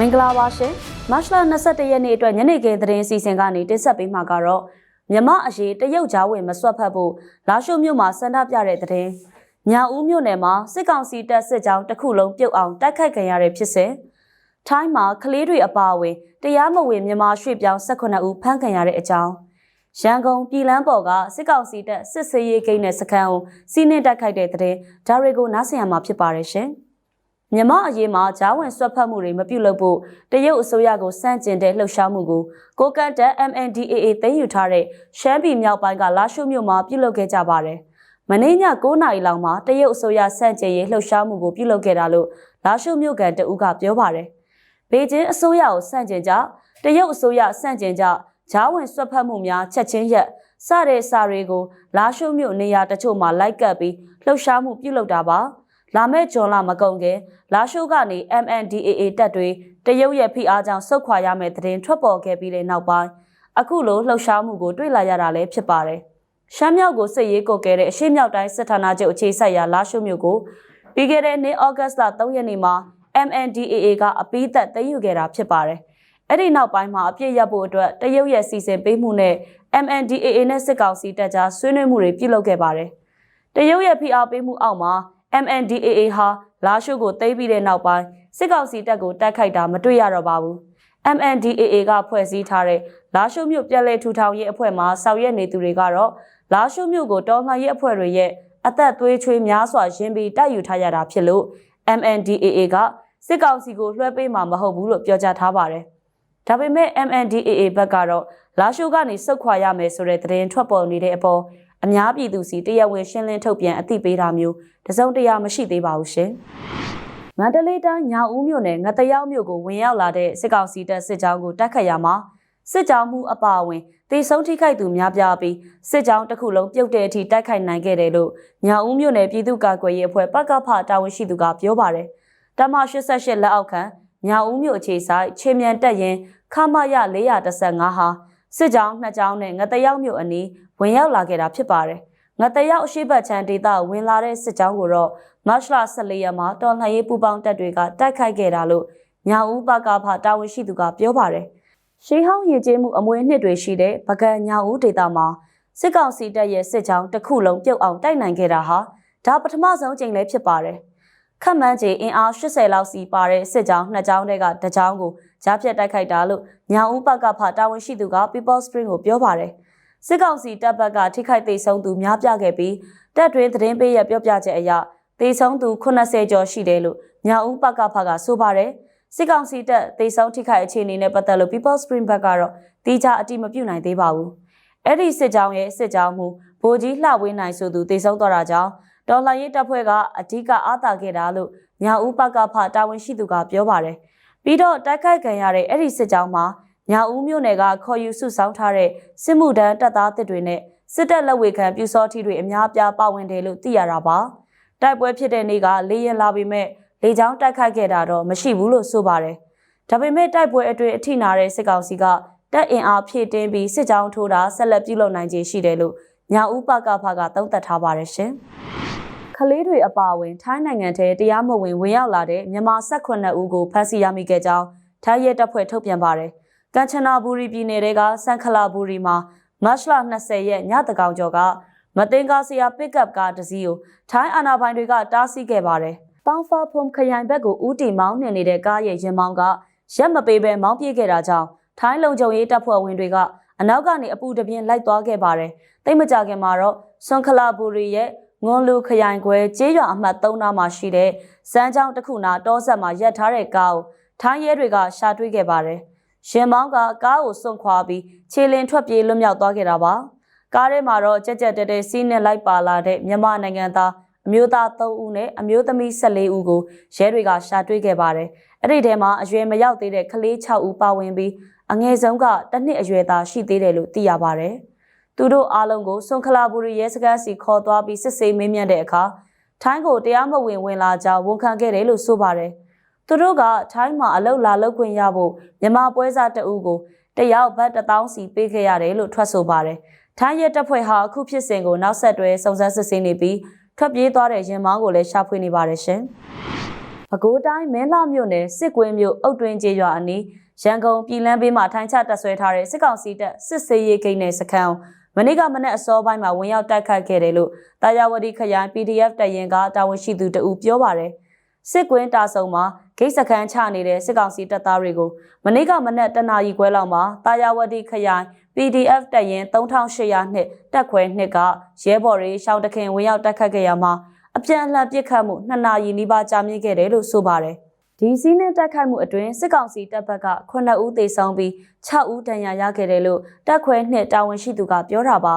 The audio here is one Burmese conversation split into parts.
မင်္ဂလာပါရှင်မတ်လ22ရက်နေ့အတွက်ညနေခင်းသတင်းအစီအစဉ်ကနေတင်ဆက်ပေးမှာကတော့မြမအရေးတရုတ်ကြားဝင်မစွက်ဖက်ဖို့လာရှိုမြို့မှာစန္ဒပြတဲ့သတင်းညာဦးမြို့နယ်မှာစစ်ကောင်စီတပ်စစ်ကြောင်းတစ်ခုလုံးပြုတ်အောင်တိုက်ခိုက်ခံရတဲ့ဖြစ်စဉ်ထိုင်းမှာကလေးတွေအပါအဝင်တရားမဝင်မြန်မာရွှေ့ပြောင်း18ဦးဖမ်းခံရတဲ့အကြောင်းရန်ကုန်ပြည်လန်းပေါ်ကစစ်ကောင်စီတပ်စစ်ဆေးရေးဂိတ်နဲ့စခန်းကိုစီးနှင်းတိုက်ခိုက်တဲ့တဲ့ဒါတွေကိုနားဆင်ရမှာဖြစ်ပါတယ်ရှင်။ မြမအရေးမှာဂျားဝင်ဆွတ်ဖက်မှုတွေမပြုလုပ်ဖို့တရုတ်အစိုးရကိုစန့်ကျင်တဲ့လှုပ်ရှားမှုကိုကိုကန်တက် MNDAA သိမ်းယူထားတဲ့ရှမ်းပြည်မြောက်ပိုင်းကလာရှုမြို့မှာပြုလုပ်ခဲ့ကြပါတယ်။မနေ့ည9နာရီလောက်မှာတရုတ်အစိုးရစန့်ကျင်ရေးလှုပ်ရှားမှုကိုပြုလုပ်ခဲ့တာလို့လာရှုမြို့ကန်တအူးကပြောပါတယ်။ဘေကျင်းအစိုးရကိုစန့်ကျင်ကြတရုတ်အစိုးရစန့်ကျင်ကြဂျားဝင်ဆွတ်ဖက်မှုများချက်ချင်းရက်စတဲ့စာတွေကိုလာရှုမြို့နေရာတချို့မှာလိုက်ကပ်ပြီးလှုပ်ရှားမှုပြုလုပ်တာပါ။ လာမဲ့ဂျွန်လာမကုန်ခင်လာရှိုးကနေ MNDAA တပ်တွေတရုတ်ရဲ့ဖိအားကြောင့်ဆုတ်ခွာရမယ့်သတင်းထွက်ပေါ်ခဲ့ပြီးတဲ့နောက်ပိုင်းအခုလိုလှုပ်ရှားမှုကိုတွေ့လာရတာလည်းဖြစ်ပါတယ်။ရှမ်းမြောက်ကိုစစ်ရေးကိုကဲတဲ့အရှေ့မြောက်တိုင်းစစ်ဌာနချုပ်အခြေစိုက်ရာလာရှိုးမြို့ကိုပြီးခဲ့တဲ့နှစ်ဩဂတ်စ်လ3ရက်နေ့မှာ MNDAA ကအပိသက်သိမ်းယူခဲ့တာဖြစ်ပါတယ်။အဲ့ဒီနောက်ပိုင်းမှာအပြစ်ရဖို့အတွက်တရုတ်ရဲ့စီစဉ်ပေးမှုနဲ့ MNDAA နဲ့စစ်ကောင်စီတပ်ကြားဆွေးနွေးမှုတွေပြုလုပ်ခဲ့ပါတယ်။တရုတ်ရဲ့ဖိအားပေးမှုအောက်မှာ MNDAA ဟာလာရှိုးကိုသိမ်းပြီးတဲ့နောက်ပိုင်းစစ်ကောင်စီတပ်ကိုတိုက်ခိုက်တာမတွေ့ရတော့ပါဘူး။ MNDAA ကဖွဲ့စည်းထားတဲ့လာရှိုးမြို့ပြည်လဲထူထောင်ရေးအဖွဲ့မှဆောင်ရွက်နေသူတွေကတော့လာရှိုးမြို့ကိုတော်လှန်ရေးအဖွဲ့တွေရဲ့အသက်သွေးချွေးများစွာရင်းပြီးတိုက်ယူထားရတာဖြစ်လို့ MNDAA ကစစ်ကောင်စီကိုလွှဲပေးမှာမဟုတ်ဘူးလို့ပြောကြားထားပါတယ်။ဒါပေမဲ့ MNDAA ဘက်ကတော့လာရှိုးကနေစုတ်ခွာရမယ်ဆိုတဲ့သတင်းထွက်ပေါ်နေတဲ့အပေါ် အများပြည်သူစီတရားဝင်ရှင်းလင်းထုတ်ပြန်အသိပေးတာမျိုးတစုံတရာမရှိသေးပါဘူးရှင်။မန္တလေးတိုင်းညောင်ဦးမြို့နယ်ငတရောက်မြို့ကိုဝင်ရောက်လာတဲ့စစ်ကောင်စီတပ်စစ်ကြောင်းကိုတိုက်ခတ်ရမှာစစ်ကြောင်းမှုအပါအဝင်တေဆုံးထိခိုက်သူများပြားပြီးစစ်ကြောင်းတစ်ခုလုံးပြုတ်တဲ့အထိတိုက်ခိုက်နိုင်ခဲ့တယ်လို့ညောင်ဦးမြို့နယ်ပြည်သူ့ကာကွယ်ရေးအဖွဲ့ပကဖတာဝန်ရှိသူကပြောပါတယ်။တမ88လက်အောက်ခံညောင်ဦးမြို့အခြေဆိုင်ခြေမြန်တက်ရင်ခမရ415ဟာစစ်ကြောင်းနှစ်ကြောင်းနဲ့ငတရောက်မြို့အနီး ဝင်ရောက်လာခဲ့တာဖြစ်ပါတယ်။ငတရောက်အရှိတ်ချမ်းဒေသဝင်လာတဲ့စစ်ကြောင်းကိုတော့မတ်လ14ရက်မှာတော်လှန်ရေးပူးပေါင်းတပ်တွေကတိုက်ခိုက်ခဲ့တာလို့ညာဦးပကဖတာဝန်ရှိသူကပြောပါတယ်။ရှေးဟောင်းရည်ကျေးမှုအမွေနှစ်တွေရှိတဲ့ပကံညာဦးဒေသမှာစစ်ကောင်စီတပ်ရဲ့စစ်ကြောင်းတစ်ခုလုံးပြုတ်အောင်တိုက်နိုင်ခဲ့တာဟာဒါပထမဆုံးကြိမ်လည်းဖြစ်ပါတယ်။ခတ်မှန်းခြေအင်အား80လောက်စီပါတဲ့စစ်ကြောင်းနှစ်ကြောင်းတွေကတစ်ကြောင်းကိုကြားဖြတ်တိုက်ခိုက်တာလို့ညာဦးပကဖတာဝန်ရှိသူက People Spring ကိုပြောပါတယ်။ စစ်ကောင်စီတပ်ဘက်ကထိခိုက်သိမ်းသူများပြခဲ့ပြီးတပ်တွင်သတင်းပေးရပြောပြချက်အရသေဆုံးသူ80ကျော်ရှိတယ်လို့ညာဦးပကဖကဆိုပါတယ်စစ်ကောင်စီတပ်သေဆုံးထိခိုက်အခြေအနေနဲ့ပတ်သက်လို့ People Spring Back ကတော့တိကျအတိမပြုတ်နိုင်သေးပါဘူးအဲ့ဒီစစ်ကြောင်းရဲ့စစ်ကြောင်းမှုဗိုလ်ကြီးလှဝင်းနိုင်ဆိုသူသေဆုံးသွားတာကြောင့်ဒေါ်လာရေးတပ်ဖွဲ့ကအဓိကအားသာခဲ့တာလို့ညာဦးပကဖတာဝန်ရှိသူကပြောပါတယ်ပြီးတော့တိုက်ခိုက်ခံရတဲ့အဲ့ဒီစစ်ကြောင်းမှာ ညာဦးမြို့နယ်ကခေါ်ယူစုဆောင်းထားတဲ့စစ်မှုထမ်းတပ်သားတစ်တွေနဲ့စစ်တပ်လက်ဝေခံပြူစောထီတွေအများပြားပါဝင်တယ်လို့သိရတာပါ။တိုက်ပွဲဖြစ်တဲ့နေ့ကလေရင်လာပေမဲ့လေကြောင်းတိုက်ခိုက်ခဲ့တာတော့မရှိဘူးလို့ဆိုပါတယ်။ဒါပေမဲ့တိုက်ပွဲအတွင်းအထိနာတဲ့စစ်ကောင်စီကတပ်အင်အားဖြည့်တင်းပြီးစစ်ကြောင်းထိုးတာဆက်လက်ပြုလုပ်နိုင်ခြင်းရှိတယ်လို့ညာဦးပကဖကသုံးသပ်ထားပါတယ်ရှင်။ကလေးတွေအပါအဝင်ထိုင်းနိုင်ငံထဲတရားမဝင်ဝင်ရောက်လာတဲ့မြန်မာ18ဦးကိုဖမ်းဆီးရမိခဲ့ကြောင်းထိုင်းရဲတပ်ဖွဲ့ထုတ်ပြန်ပါတယ်။ ကမ်ချနာဘူရီပြည်နယ်ကစန်ခလာဘူရီမှာမတ်လ20ရက်ညတကောင်ကျော်ကမတင်ကားစရာပစ်ကပ်ကားတစ်စီးကိုထိုင်းအာဏာပိုင်တွေကတားဆီးခဲ့ပါတယ်။တောင်ဖာဖုံခရိုင်ဘက်ကိုဦးတီမောင်းနှင်နေတဲ့ကားရဲ့ရင်မောင်းကရက်မပေးဘဲမောင်းပြေးခဲ့တာကြောင့်ထိုင်းလုံခြုံရေးတပ်ဖွဲ့ဝင်တွေကအနောက်ကနေအပူတပြင်းလိုက်သွားခဲ့ပါတယ်။တိတ်မကြခင်မှာတော့ဆွန်ခလာဘူရီရဲ့ငွန်လူခရိုင်ခွဲကျေးရွာအမှတ်3နားမှာရှိတဲ့စမ်းချောင်းတစ်ခုနာတောဆက်မှာရပ်ထားတဲ့ကားကိုထိုင်းရဲတွေကရှာတွေ့ခဲ့ပါတယ်။ ရှင်မောင်းကကားကိုစွန့်ခွာပြီးခြေလင်ထွက်ပြေးလွတ်မြောက်သွားခဲ့တာပါ။ကားထဲမှာတော့ကြက်ကြက်တဲတဲစီးနဲ့လိုက်ပါလာတဲ့မြန်မာနိုင်ငံသားအမျိုးသား3ဦးနဲ့အမျိုးသမီး14ဦးကိုရဲတွေကရှာတွေ့ခဲ့ပါတယ်။အဲ့ဒီထဲမှာအရွယ်မရောက်သေးတဲ့ကလေး6ဦးပါဝင်ပြီးအငယ်ဆုံးကတစ်နှစ်အရွယ်သားရှိသေးတယ်လို့သိရပါတယ်။သူတို့အားလုံးကိုဆွန်ခလာဘူရီရဲစခန်းစီခေါ်သွားပြီးစစ်ဆေးမေးမြန်းတဲ့အခါထိုင်းကိုတရားမဝင်ဝင်လာကြောင်းဝန်ခံခဲ့တယ်လို့ဆိုပါတယ်။ သူတို့ကထိုင်းမှာအလုပ်လာလုပ်ခွင့်ရဖို့မြန်မာပွဲစားတအုပ်ကိုတယောက်ဘတ်1000စီပေးခဲ့ရတယ်လို့ထွက်ဆိုပါတယ်။ထိုင်းရဲတပ်ဖွဲ့ဟာအခုဖြစ်စဉ်ကိုနောက်ဆက်တွဲစုံစမ်းစစ်ဆေးနေပြီးထွက်ပြေးသွားတဲ့ရင်မောင်းကိုလည်းရှာဖွေနေပါတယ်ရှင်။ပဲခူးတိုင်းမင်းလှမြို့နယ်စစ်ကွင်းမြို့အုတ်တွင်းကျေးရွာအနီးရန်ကုန်ပြည်လန်းဘေးမှာထိုင်ချတပ်ဆွဲထားတဲ့စစ်ကောင်စီတပ်စစ်စေးရေးဂိတ်နဲ့စခန်းမနေ့ကမနေ့အစောပိုင်းမှာဝင်ရောက်တိုက်ခတ်ခဲ့တယ်လို့တာယာဝတီခရိုင် PDF တပ်ရင်ကတာဝန်ရှိသူတဦးပြောပါတယ်စစ်ကွင်းတာဆုံမှာ ဂိတ်စခန်းချနေတဲ့စစ်ကောင်စီတပ်သားတွေကိုမနေ့ကမနေ့တနာရီခွဲလောက်မှာတာယာဝတီခရိုင် PDF တပ်ရင်3800နှစ်တက်ခွဲနှစ်ကရဲဘော်တွေရှောင်းတခင်ဝင်ရောက်တိုက်ခတ်ခဲ့ရမှာအပြန်အလှန်ပစ်ခတ်မှု2နာရီနီးပါးကြာမြင့်ခဲ့တယ်လို့ဆိုပါတယ်ဒီစီးနဲ့တက်ခိုက်မှုအတွင်းစစ်ကောင်စီတပ်ဘက်က9ဦးသေဆုံးပြီး6ဦးဒဏ်ရာရခဲ့တယ်လို့တက်ခွဲနှစ်တာဝန်ရှိသူကပြောတာပါ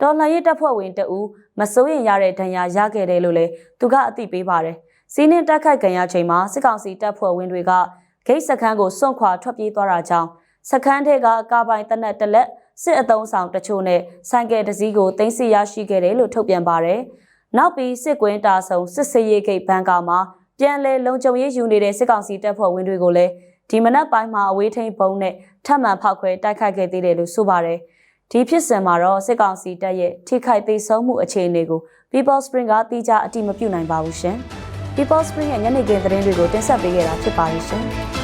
တော်လှန်ရေးတပ်ဖွဲ့ဝင်တဦးမစိုးရင်ရတဲ့ဒဏ်ရာရခဲ့တယ်လို့လည်းသူကအသိပေးပါတယ် စီးနဲ့တက်ခိုက်ခံရချိန်မှာစစ်ကောင်စီတပ်ဖွဲ့ဝင်တွေကဂိတ်စခန်းကိုစွန့်ခွာထွက်ပြေးသွားတာကြောင့်စခန်းထဲကကာပိုင်တနက်တလက်စစ်အုံဆောင်တချို့နဲ့ဆိုင်ကယ်တစ်စီးကိုတင်စီရရှိခဲ့တယ်လို့ထုတ်ပြန်ပါတယ်။နောက်ပြီးစစ်ကွင်းတာဆုံစစ်စေးရေးဂိတ်ဘန်ကာမှာပြန်လည်လုံခြုံရေးယူနေတဲ့စစ်ကောင်စီတပ်ဖွဲ့ဝင်တွေကိုလည်းဒီမနက်ပိုင်းမှာအဝေးထိန်ပုံနဲ့ထပ်မံဖောက်ခွဲတိုက်ခိုက်ခဲ့သေးတယ်လို့ဆိုပါတယ်။ဒီဖြစ်စဉ်မှာတော့စစ်ကောင်စီတပ်ရဲ့ထိခိုက်သေးဆုံးမှုအခြေအနေကို People Spring ကတိကျအတိမပြုနိုင်ပါဘူးရှင်။ People Spring ရဲ့ညနေခင်းသတင်းတွေကိုတင်ဆက်ပေးခဲ့တာဖြစ်ပါတယ်ရှင်။